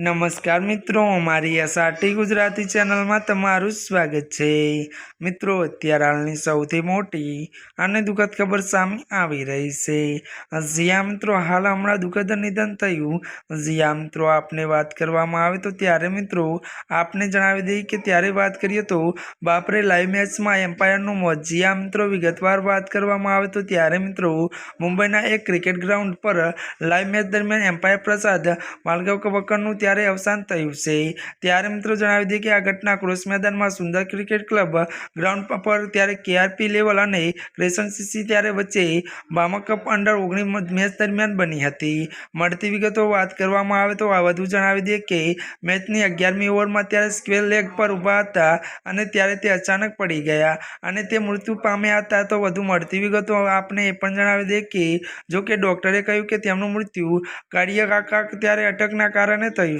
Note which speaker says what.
Speaker 1: નમસ્કાર મિત્રો, અમારી એસઆરટી ગુજરાતી ચેનલમાં તમારું સ્વાગત છે. મિત્રો, અત્યારે હાલની સૌથી મોટી અને દુઃખદ ખબર સામે આવી રહી છે. જ્યાં મિત્રો, હાલ હમણાં દુઃખદ નિધન થયું. જ્યાં મિત્રો, આપને વાત કરવામાં આવે તો ત્યારે મિત્રો, આપને જણાવી દઈએ કે ત્યારે વાત કરીએ તો, બાપરે લાઈવ મેચમાં એમ્પાયરનું મોત. જ્યાં મિત્રો, વિગતવાર વાત કરવામાં આવે તો ત્યારે મિત્રો, મુંબઈના એક ક્રિકેટ ગ્રાઉન્ડ પર લાઈવ મેચ દરમિયાન એમ્પાયર પ્રસાદ, માલગાવ કબક્કરનું ત્યારે અવસાન થયું છે. ત્યારે મિત્રો જણાવી દઈએ કે આ ઘટના ક્રોસ મેદાનમાં સુંદર ક્રિકેટ ક્લબ ગ્રાઉન્ડ પર ત્યારે કેઆરપી લેવલ અને ક્રેસનસીસી ત્યારે વચ્ચે બામા કપ અંડર ઓગણીસ મેચ દરમિયાન બની હતી. મળતી વિગતો વાત કરવામાં આવે તો આ વધુ જણાવી દઈએ કે મેચની અગિયારમી ઓવરમાં ત્યારે સ્ક્વેર લેગ પર ઊભા હતા અને ત્યારે તે અચાનક પડી ગયા અને તે મૃત્યુ પામ્યા હતા. તો વધુ મળતી વિગતો આપને એ પણ જણાવી દઈએ કે જો કે ડૉક્ટરે કહ્યું કે તેમનું મૃત્યુ કાર્ડિયક આકાક ત્યારે અટકના કારણે થયું